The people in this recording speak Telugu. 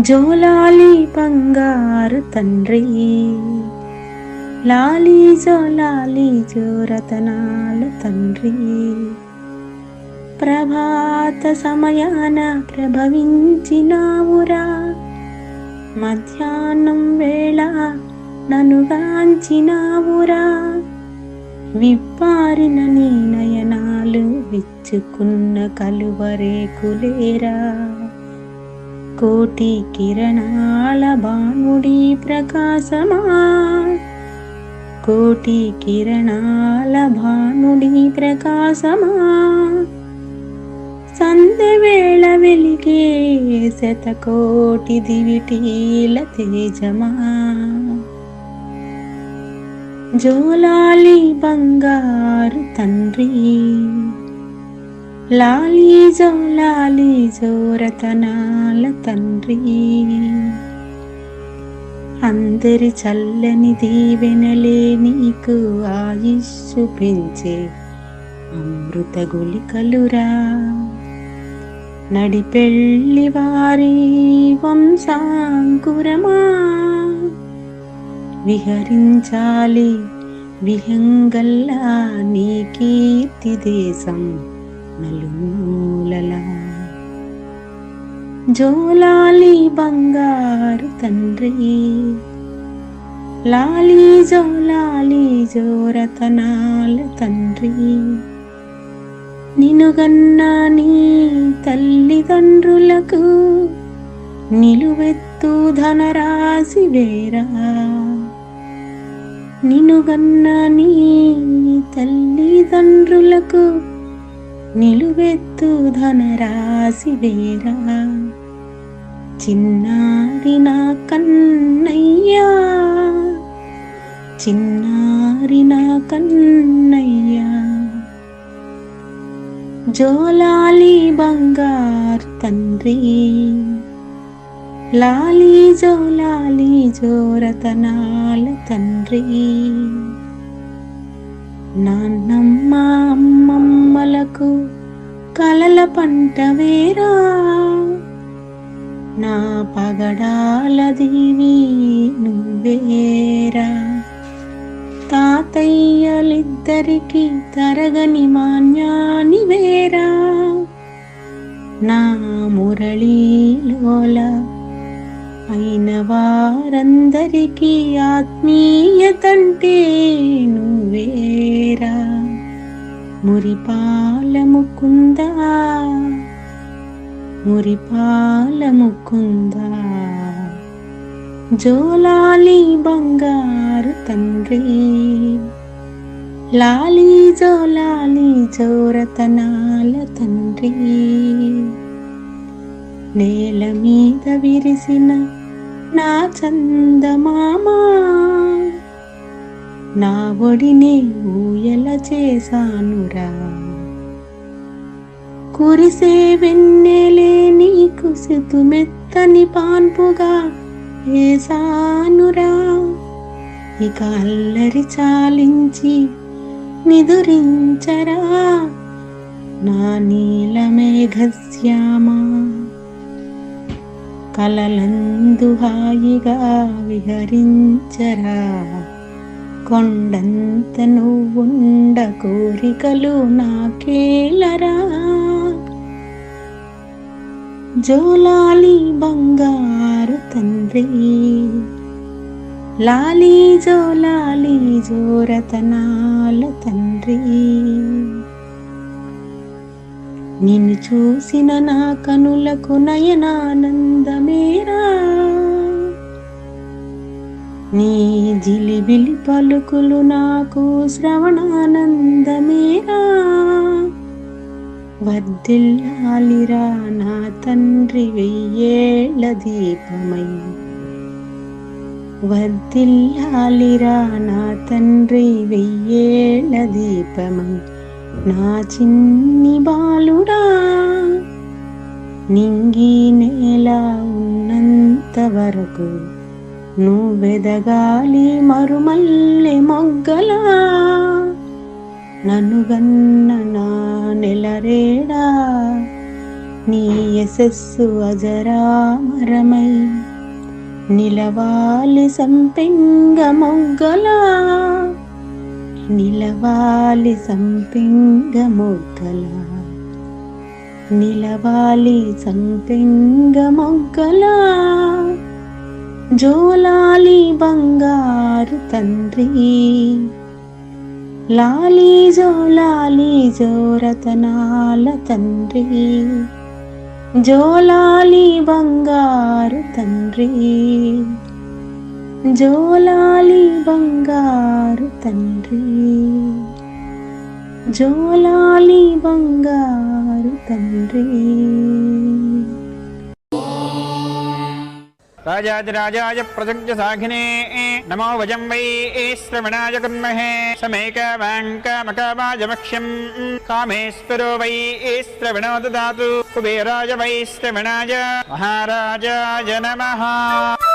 జోలాలి బంగారు తండ్రి. లాలి జోలాలి జోరతనాలు తండ్రి. ప్రభాత సమయాన ప్రభవించినావురా. మధ్యాహ్నం వేళ ననుగాంచినావురా విప్పారిన నీ నయనాలు విచ్చుకున్న కలువరేకులేరా కోటి కిరణాల బాణుడి ప్రకాశమా? కోటి కిరణాల భానుడి ప్రకాశమా? సంధ్యవేళ వెలిగే శతకోటి దివిటీల తేజమా? జోలాలి బంగారు తండ్రి లాలీజో లాలీజో రతనాల తండ్రి. అందరి చల్లని దీవెనలే నీకు ఆయుష్షు పెంచే అమృత గులికలురా నడిపెళ్ళి వారి వంశాంకురమా. విహరించాలి విహంగల్లా నీ కీర్తి దేశం. నలుమూలలా జోలాలి బంగారు తండ్రి. లాలి జోలాలి జోరతనాల తండ్రి. నినుగన్నా నీ తల్లిదండ్రులకు నిలువెత్తు ధనరాశి వేరా. నినుగన్నా నీ తల్లిదండ్రులకు నిలువెత్తు ధనరాశి వేరా. చిన్నారి నా కన్నయ్యా. చిన్నారి నా కన్నయ్యా. జోలాలి బంగారు తండ్రి. లాలి జోలాలి జోరతనాల తండ్రి. నాన్నమ్మ అమ్మమ్మలకు కలల పంట వేరా. నా పగడాల దీవి నువ్వేరా తాతయ్యలిద్దరికి తరగని మాన్యాని వేరా. నా మురళీలోలా అయిన వారందరికీ ఆత్మీయతంటే నువ్వేరా? మురిపాల ముకుందా మురిపాల ముకుందా జోలాలి బంగారు తండ్రి. లాలి జోలాలి జోరతనాల తండ్రి. నేల మీద విరిసిన నా చందమామా నా ఒడిని ఊయల చేశానురా? కురిసే వెన్నెలే నీకు సితుమెత్తని పాన్పుగా వేశానురా. ఇక అల్లరి చాలించి నిదురించరా నా నీలమేఘశ్యామా? కలలందు హాయిగా విహరించరా. కొండంత నువ్వుండ కోరికలు నాకేలరా. జోలాలి బంగారు తండ్రి లాలి జోలాలి జోరతనాల తండ్రి. నిన్ను చూసిన నా కనులకు నయనానందమేరా. నీ జిలిబిలి పలుకులు నాకు శ్రవణానందమేరా. వర్ధిల్లాలిరా నా తండ్రి వెయ్యేళ్ళ దీపమై. వద్దిల్లాలిరా నా తండ్రి వెయ్యేళ్ళ దీపమై. నా చిన్ని బాలుడా నింగి నేల ఉన్నంత వరకు నువ్వెదగాలి మరుమల్లె మొగ్గలా. నన్ను గన్న నా నెలరేడా నీ యశస్సు అజరామరమై నిలవాలి సంపెంగ మొగ్గలా. నిలవాలి సంపెంగ మొగ్గలా నిలవాలి సంపెంగ మొగ్గలా జోలాలి బంగారు తండ్రి. లాలి జోలాలి జోరతనాల తండ్రి. జోలాలి బంగారు తండ్రి. జోలాలి బంగారు తండ్రి. జోలాలి బంగారు తండ్రి. రాజాదిరాజాయ ప్రసజ్య సాఘినే నమో వజం వై శ్రవణాయ కుర్మహే సమేకవాంకమకవాజమక్ష్యం కామేశ్వరో వై శ్రవణో దాతు కుబేరాజ వై శ్రవణాయ మహారాజాయ నమః.